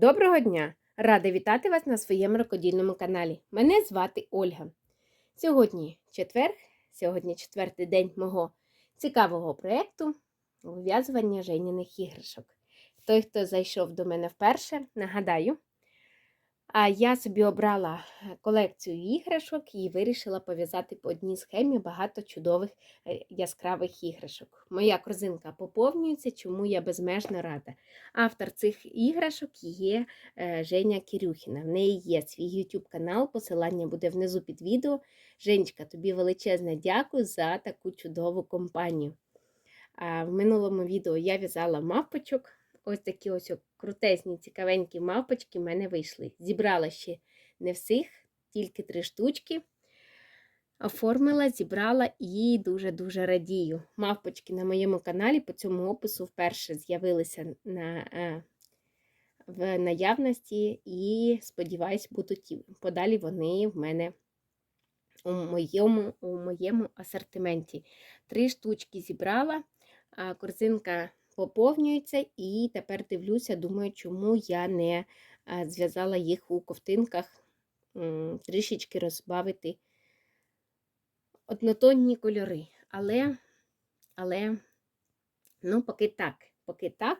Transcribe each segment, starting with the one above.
Доброго дня! Рада вітати вас на своєму рукодільному каналі. Мене звати Ольга. Сьогодні четвер, сьогодні четвертий день мого цікавого проєкту вив'язування женяних іграшок. Той, хто зайшов до мене вперше, нагадаю, я собі обрала колекцію іграшок і вирішила пов'язати по одній схемі багато чудових е, яскравих іграшок. Моя корзинка поповнюється, чому я безмежно рада. Автор цих іграшок є е, Женя Кирюхіна. В неї є свій YouTube канал, посилання буде внизу під відео. Женечка, тобі величезне дякую за таку чудову компанію. А В минулому відео я в'язала мавпочок. Ось такі ось крутесні, цікавенькі мавпочки в мене вийшли. Зібрала ще не всіх, тільки три штучки. Оформила, зібрала і дуже-дуже радію. Мавпочки на моєму каналі по цьому опису вперше з'явилися на, е, в наявності, і, сподіваюсь, будуть подалі вони в мене у моєму, у моєму асортименті. Три штучки зібрала, корзинка поповнюється, і тепер дивлюся, думаю, чому я не зв'язала їх у ковтинках, трішечки розбавити однотонні кольори. Але, але, ну, поки так, поки так.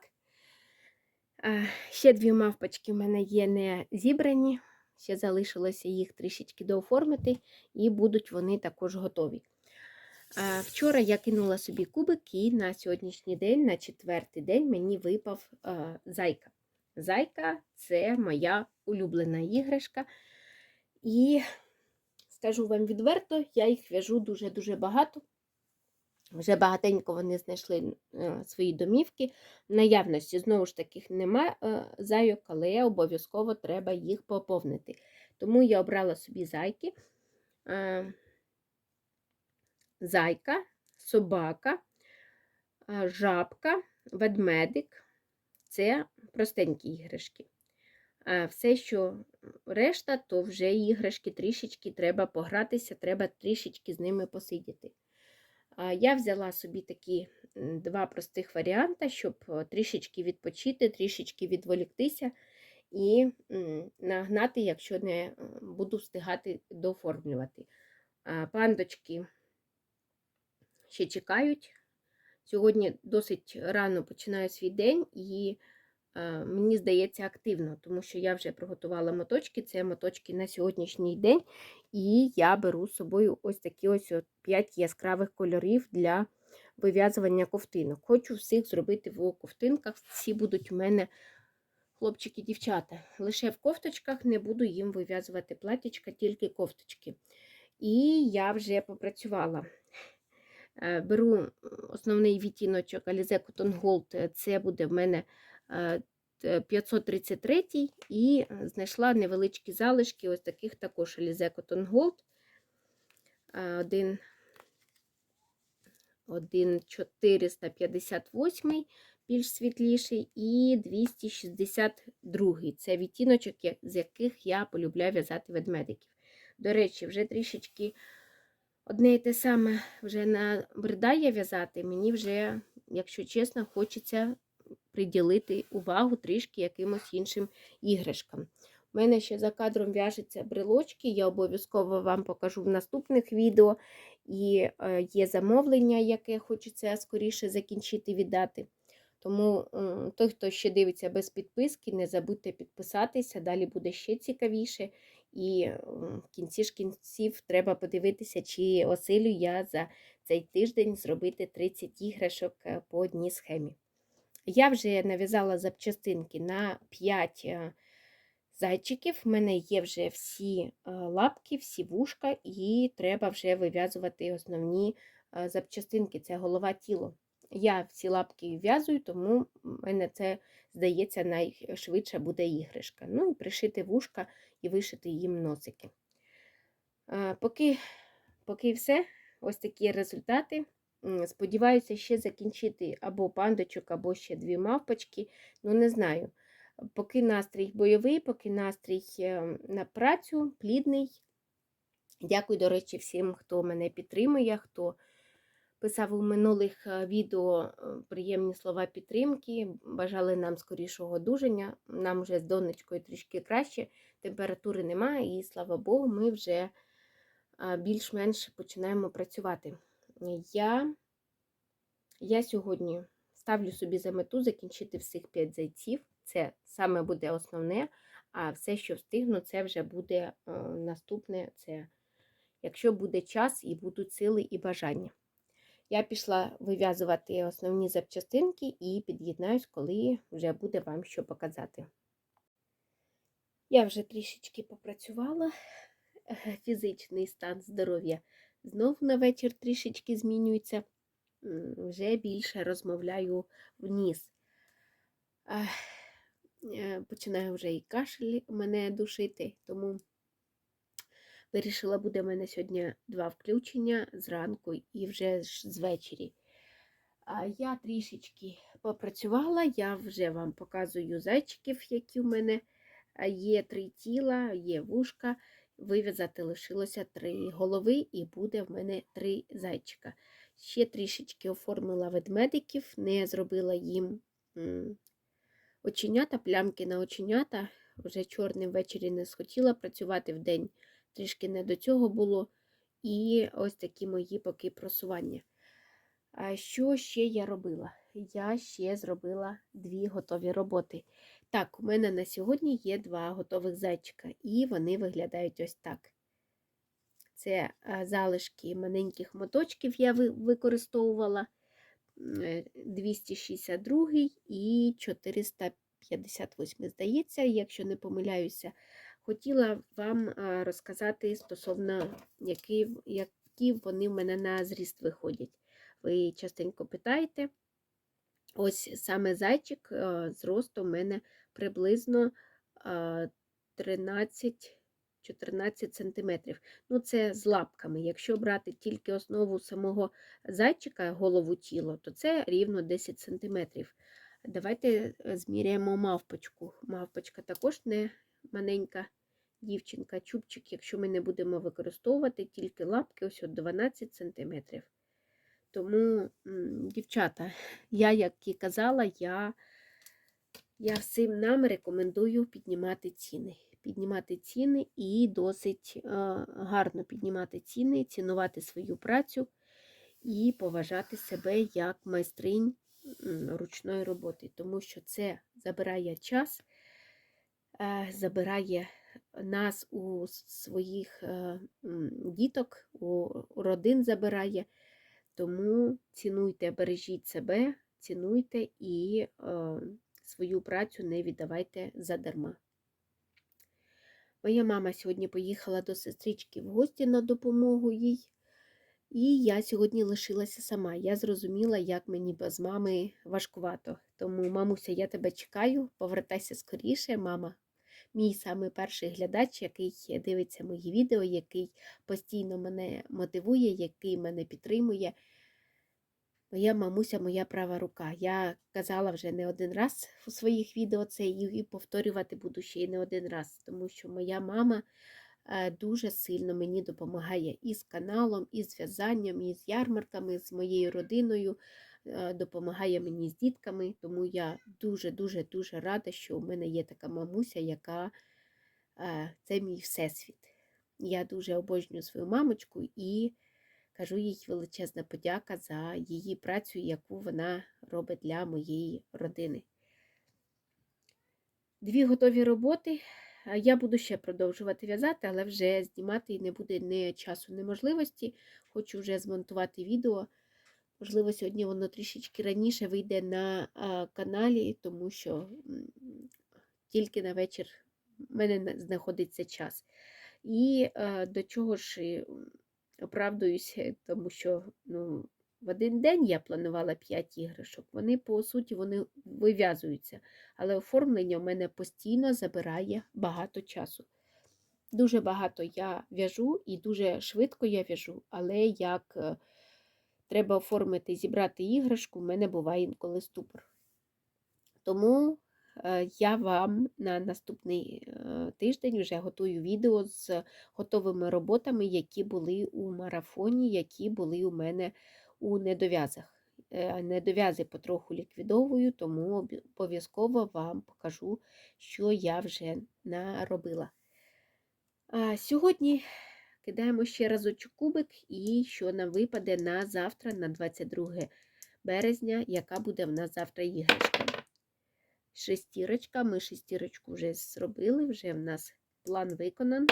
Ще дві мавпочки в мене є не зібрані, ще залишилося їх трішечки дооформити, і будуть вони також готові. А, Вчора я кинула собі кубик, і на сьогоднішній день, на четвертий день, мені випав а, зайка. Зайка це моя улюблена іграшка. І скажу вам відверто, я їх в'яжу дуже-дуже багато. Вже багатенько вони знайшли е, свої домівки. Наявності, знову ж таки, нема е, зайок, але обов'язково треба їх поповнити. Тому я обрала собі зайки, е, зайка, собака, жабка, ведмедик це простенькі іграшки. Все, що решта, то вже іграшки трішечки треба погратися, треба трішечки з ними посидіти. Я взяла собі такі два простих варіанти, щоб трішечки відпочити, трішечки відволіктися і нагнати, якщо не буду встигати дооформлювати. Пандочки ще чекають. Сьогодні досить рано починаю свій день і мені здається, активно, тому що я вже приготувала моточки, це моточки на сьогоднішній день, і я беру з собою ось такі ось 5 яскравих кольорів для вив'язування ковтинок. Хочу всіх зробити в ковтинках. Всі будуть у мене хлопчики-дівчата. Лише в кофточках не буду їм вив'язувати платічка, тільки кофточки. І я вже попрацювала. Е, беру основний відтіночок Alize Cotton Gold, це буде в мене 533 і знайшла невеличкі залишки, ось таких також Alize Cotton Gold. Один, один 458 більш світліший, і 262 це відтіночок, з яких я полюбляю в'язати ведмедиків. До речі, вже трішечки одне і те саме вже набридає в'язати, мені вже, якщо чесно, хочеться приділити увагу трішки якимось іншим іграшкам. У мене ще за кадром в'яжуться брелочки, я обов'язково вам покажу в наступних відео. І е, є замовлення, яке хочеться скоріше закінчити віддати. Тому той, хто ще дивиться без підписки, не забудьте підписатися, далі буде ще цікавіше. І в кінці ж кінців треба подивитися, чи осилю я за цей тиждень зробити 30 іграшок е, по одній схемі. Я вже нав'язала запчастинки на 5 е, зайчиків. В мене є вже всі е, лапки, всі вушка, і треба вже вив'язувати основні запчастинки це голова тіло. Я всі лапки в'язую, тому в мене це, здається, найшвидше буде іграшка. Ну і пришити вушка і вишити їм носики. Поки, Поки все, ось такі результати. Сподіваюся, ще закінчити або пандочок, або ще дві мавпочки. Ну, не знаю. Поки настрій бойовий, поки настрій ем, на працю, плідний. Дякую, до речі, всім, хто мене підтримує, хто писав у минулих е, відео е, приємні слова підтримки, бажали нам скорішого одужання. Нам вже з донечкою трішки краще, температури немає, і слава Богу, ми вже більш-менш починаємо працювати. Я, я сьогодні ставлю собі за мету закінчити всіх 5 зайців. Це саме буде основне, а все, що встигну, це вже буде е, наступне. Це якщо буде час і будуть сили і бажання. Я пішла вив'язувати основні запчастинки і під'єднаюсь, коли вже буде вам що показати. Я вже трішечки попрацювала, фізичний стан здоров'я знов на вечір трішечки змінюється, вже більше розмовляю в ніс. Ах, е, вже і кашель мене душити, тому вирішила, буде в мене сьогодні два включення зранку і вже ж звечері. Я трішечки попрацювала, я вже вам показую зайчиків, які в мене є три тіла, є вушка. Вив'язати лишилося три голови, і буде в мене три зайчика. Ще трішечки оформила ведмедиків, не зробила їм оченята, плямки на оченята. Вже чорним ввечері не схотіла працювати в день, трішки не до цього було. І ось такі мої поки просування. А що ще я робила? Я ще зробила дві готові роботи. Так, у мене на сьогодні є два готових зайчика, і вони виглядають ось так. Це залишки маленьких моточків я використовувала е, 262 і 458, здається, якщо не помиляюся. Хотіла вам розказати стосовно, які, які вони в мене на зріст виходять. Ви частенько питаєте. Ось саме зайчик зросту в мене приблизно 13-14 см. Ну, це з лапками. Якщо брати тільки основу самого зайчика, голову тіло, то це рівно 10 см. Давайте е, зміряємо мавпочку. Мавпочка також не маленька дівчинка, чубчик, якщо ми не будемо використовувати тільки лапки, ось от 12 см. Тому, дівчата, я, як і казала, я, я всім нам рекомендую піднімати ціни. Піднімати ціни і досить е, гарно піднімати ціни, цінувати свою працю і поважати себе як майстринь ручної роботи, тому що це забирає час, е, забирає нас у своїх е, діток, у родин забирає. Тому цінуйте, бережіть себе, цінуйте і е, свою працю не віддавайте задарма. Моя мама сьогодні поїхала до сестрички в гості на допомогу їй, і я сьогодні лишилася сама. Я зрозуміла, як мені без мами важкувато. Тому, мамуся, я тебе чекаю, повертайся скоріше, мама. Мій самий перший глядач, який дивиться мої відео, який постійно мене мотивує, який мене підтримує. Моя мамуся, моя права рука. Я казала вже не один раз у своїх відео це і повторювати буду ще й не один раз, тому що моя мама е, дуже сильно мені допомагає і з каналом, і з в'язанням, і з ярмарками, з моєю родиною, допомагає мені з дітками. Тому я дуже-дуже дуже рада, що у мене є така мамуся, яка е, це мій всесвіт. Я дуже обожнюю свою мамочку і кажу їй величезна подяка за її працю, яку вона робить для моєї родини. Дві готові роботи. Я буду ще продовжувати в'язати, але вже знімати не буде ні часу, ні можливості. Хочу вже змонтувати відео. Можливо, сьогодні воно трішечки раніше вийде на каналі, тому що тільки на вечір в мене знаходиться час. І до чого ж і, оправдуюся, тому що ну, в один день я планувала 5 іграшок. Вони, по суті, вони вив'язуються, але оформлення в мене постійно забирає багато часу. Дуже багато я в'яжу і дуже швидко я в'яжу, але як е, треба оформити, зібрати іграшку, в мене буває інколи ступор. Тому е, я вам на наступний е, тиждень вже готую відео з готовими роботами, які були у марафоні, які були у мене у недов'язах. Е, Недов'язи потроху ліквідовую, тому обов'язково вам покажу, що я вже наробила. Сьогодні кидаємо ще разочок кубик, і що нам випаде на завтра, на 22 березня, яка буде в нас завтра іграшка. Шестірочка, ми шестірочку вже зробили, вже в нас план виконан.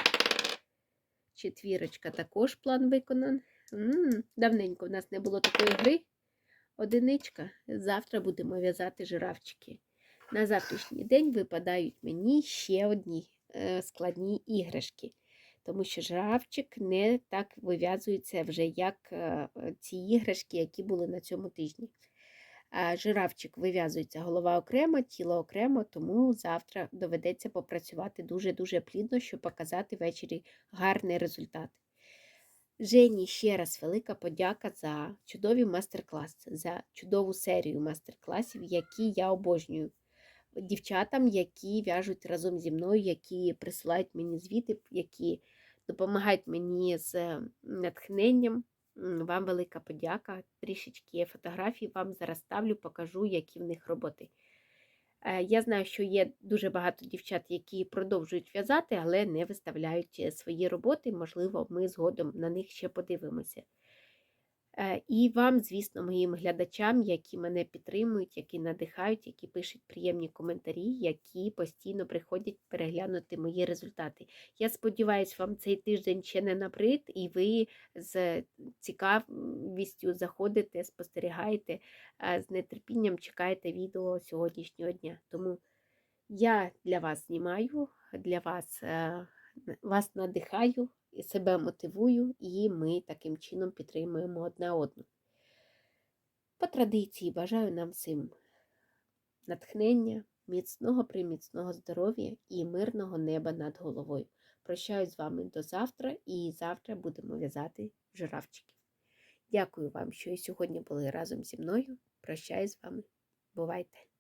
Четвірочка також план виконан. М, давненько в нас не було такої гри. Одиничка. Завтра будемо в'язати жирафчики. На завтрашній день випадають мені ще одні е, складні іграшки, тому що жирафчик не так вив'язується вже, як е, ці іграшки, які були на цьому тижні. Жирафчик вив'язується голова окремо, тіло окремо, тому завтра доведеться попрацювати дуже-дуже плідно, щоб показати ввечері гарний результат. Жені ще раз велика подяка за чудові мастер-класи, за чудову серію мастер-класів, які я обожнюю. Дівчатам, які в'яжуть разом зі мною, які присилають мені звіти, які допомагають мені з е, натхненням. Вам велика подяка. Трішечки фотографій вам зараз ставлю, покажу, які в них роботи. Е, Я знаю, що є дуже багато дівчат, які продовжують в'язати, але не виставляють е, свої роботи. Можливо, ми згодом на них ще подивимося. Е, І вам, звісно, моїм глядачам, які мене підтримують, які надихають, які пишуть приємні коментарі, які постійно приходять переглянути мої результати. Я сподіваюся, вам цей тиждень ще не набрид, і ви з цікавістю заходите, спостерігаєте, е, з нетерпінням чекаєте відео сьогоднішнього дня. Тому я для вас знімаю, для вас, е, вас надихаю, себе мотивую, і ми таким чином підтримуємо одна одну. По традиції бажаю нам всім натхнення, міцного приміцного здоров'я і мирного неба над головою. Прощаюсь з вами до завтра, і завтра будемо в'язати жирафчиків. Дякую вам, що і сьогодні були разом зі мною. Прощаюсь з вами. Бувайте!